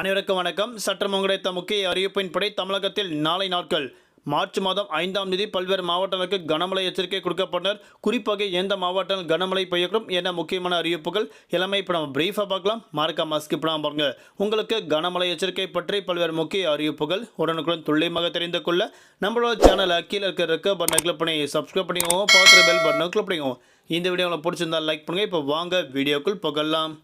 அனைவருக்கும் வணக்கம். சற்றம் கிடைத்த முக்கிய அறிவிப்பின்படி தமிழகத்தில் நாளை நாட்கள் மார்ச் மாதம் ஐந்தாம் தேதி பல்வேறு மாவட்டங்களுக்கு கனமழை எச்சரிக்கை கொடுக்கப்பட்டனர். குறிப்பாக எந்த மாவட்டங்கள் கனமழை பெய்யக்கூடும் என்ன முக்கியமான அறிவிப்புகள் எல்லாமே இப்போ நம்ம பிரீஃபாக பார்க்கலாம். மறக்காம ஸ்கிப் பண்ணாம பாருங்கள் உங்களுக்கு கனமழை எச்சரிக்கை பற்றி பல்வேறு முக்கிய அறிவிப்புகள் உடனுக்குடன் துல்லியமாக தெரிந்து கொள்ள நம்மளோட சேனலை கீழே இருக்கிற இருக்க பட்டனை கிளிக் பண்ணி சப்ஸ்கிரைப் பண்ணிக்கோங்க. பார்க்குற பெல் பட்டனை கிளிக் பண்ணிக்கோங்க. இந்த வீடியோ உங்களுக்கு பிடிச்சிருந்தால் லைக் பண்ணுங்க. இப்போ வாங்க வீடியோக்குள் புகழலாம்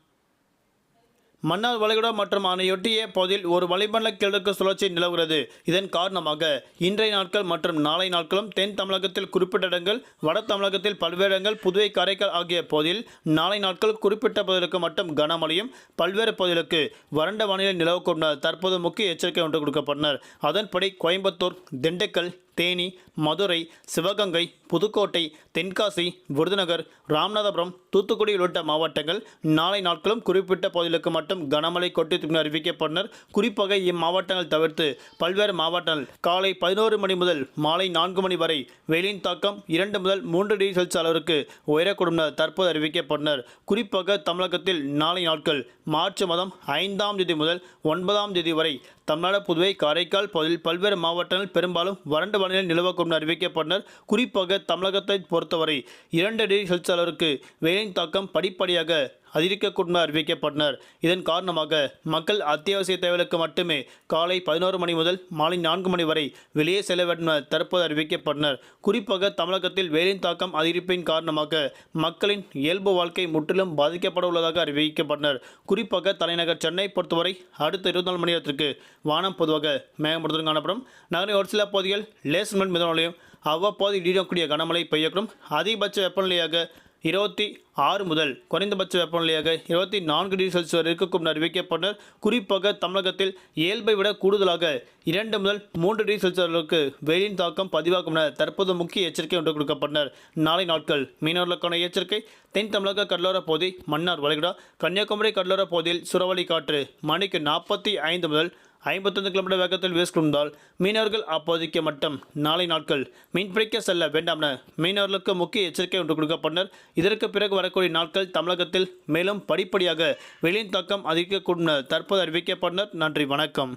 மன்னார் வளைகுடா மற்றும் அதனையொட்டிய பகுதியில் ஒரு வளிமண்டல கிழக்கு சுழற்சி நிலவுகிறது. இதன் காரணமாக இன்றைய நாட்கள் மற்றும் நாளை நாட்களும் தென் தமிழகத்தில் குறிப்பிட்ட இடங்கள் வட தமிழகத்தில் பல்வேறு இடங்கள் புதுவை காரைக்கால் ஆகிய பகுதியில் நாளை நாட்கள் குறிப்பிட்ட பகுதிகளுக்கு மட்டும் கனமழையும் பல்வேறு பகுதிகளுக்கு வறண்ட வானிலை நிலவக்கூட தற்போது முக்கிய எச்சரிக்கை ஒன்று கொடுக்கப்பட்டனர். அதன்படி கோயம்புத்தூர் திண்டுக்கல் தேனி மதுரை சிவகங்கை புதுக்கோட்டை தென்காசி விருதுநகர் ராமநாதபுரம் தூத்துக்குடி உள்ளிட்ட மாவட்டங்கள் நாளை நாட்களும் குறிப்பிட்ட பகுதிகளுக்கு மட்டும் கனமழை கொட்டி அறிவிக்கப்பட்டனர். குறிப்பாக இம்மாவட்டங்கள் தவிர்த்து பல்வேறு மாவட்டங்கள் காலை பதினோரு மணி முதல் மாலை நான்கு மணி வரை வெயிலின் தாக்கம் இரண்டு முதல் மூன்று டிகிரி செல்சியஸ் அளவிற்கு உயரக்கூடும் என தற்போது அறிவிக்கப்பட்டனர். குறிப்பாக தமிழகத்தில் நாளை நாட்கள் மார்ச் மாதம் ஐந்தாம் தேதி முதல் ஒன்பதாம் தேதி வரை தமிழ்நாடு புதுவை காரைக்கால் பகுதியில் பல்வேறு மாவட்டங்கள் பெரும்பாலும் வறண்டு வானிலை நிலவக்கும் அறிவிக்கப்பட்டனர். குறிப்பாக தமிழகத்தை பொறுத்தவரை இரண்டு டிகிரி செல்சியஸ் அளவிற்கு வெயிலின் தாக்கம் படிப்படியாக அதிகரிக்கக்கூடும் அறிவிக்கப்பட்டனர். இதன் காரணமாக மக்கள் அத்தியாவசிய தேவைகளுக்கு மட்டுமே காலை பதினோரு மணி முதல் மாலை நான்கு மணி வரை வெளியே செல்ல வேண்டும் என தற்போது அறிவிக்கப்பட்டனர். குறிப்பாக தமிழகத்தில் வெயிலின் தாக்கம் அதிகரிப்பின் காரணமாக மக்களின் இயல்பு வாழ்க்கை முற்றிலும் பாதிக்கப்பட உள்ளதாக அறிவிக்கப்பட்டனர். குறிப்பாக தலைநகர் சென்னை பொறுத்தவரை அடுத்த இருபத்தி நாலு மணி நேரத்திற்கு வானம் பொதுவாக மேகமூட்டத்துடன் காணப்படும். நகரின் ஒரு சில பகுதிகள் லேசர் மிதமலையும் அவ்வப்போது இடியக்கூடிய கனமழை பெய்யக்கூடும். அதிகபட்ச வெப்பநிலையாக இருபத்தி ஆறு முதல் குறைந்தபட்ச வெப்பநிலையாக இருபத்தி நான்கு டிகிரி செல்சியஸ் வரை இருக்கக்கூடும் அறிவிக்கப்பட்டனர் குறிப்பாக தமிழகத்தில் இயல்பை விட கூடுதலாக இரண்டு முதல் மூன்று டிகிரி செல்சியஸ் அளவுக்கு வெயிலின் தாக்கம் பதிவாகும் என தற்போது முக்கிய எச்சரிக்கை ஒன்று கொடுக்கப்பட்டனர். நாளை நாட்கள் மீனவர்களுக்கான எச்சரிக்கை. தென் தமிழக கடலோர பகுதி மன்னார் வளைகுடா கன்னியாகுமரி கடலோர பகுதியில் சுறவழி காற்று மணிக்கு நாற்பத்தி ஐந்து முதல் ஐம்பத்தைந்து கிலோமீட்டர் வேகத்தில் வீசிக்கொண்டால் மீனவர்கள் அப்போதைக்கு மட்டும் நாளை நாட்கள் மீன்பிடிக்க செல்ல வேண்டாம் என மீனவர்களுக்கு முக்கிய எச்சரிக்கை ஒன்று கொடுக்கப்பட்டனர் இதற்கு பிறகு வரக்கூடிய நாட்கள் தமிழகத்தில் மேலும் படிப்படியாக வெளியின் தாக்கம் அதிகரிக்கக்கூடும் தற்போது அறிவிக்கப்பட்டனர். நன்றி வணக்கம்.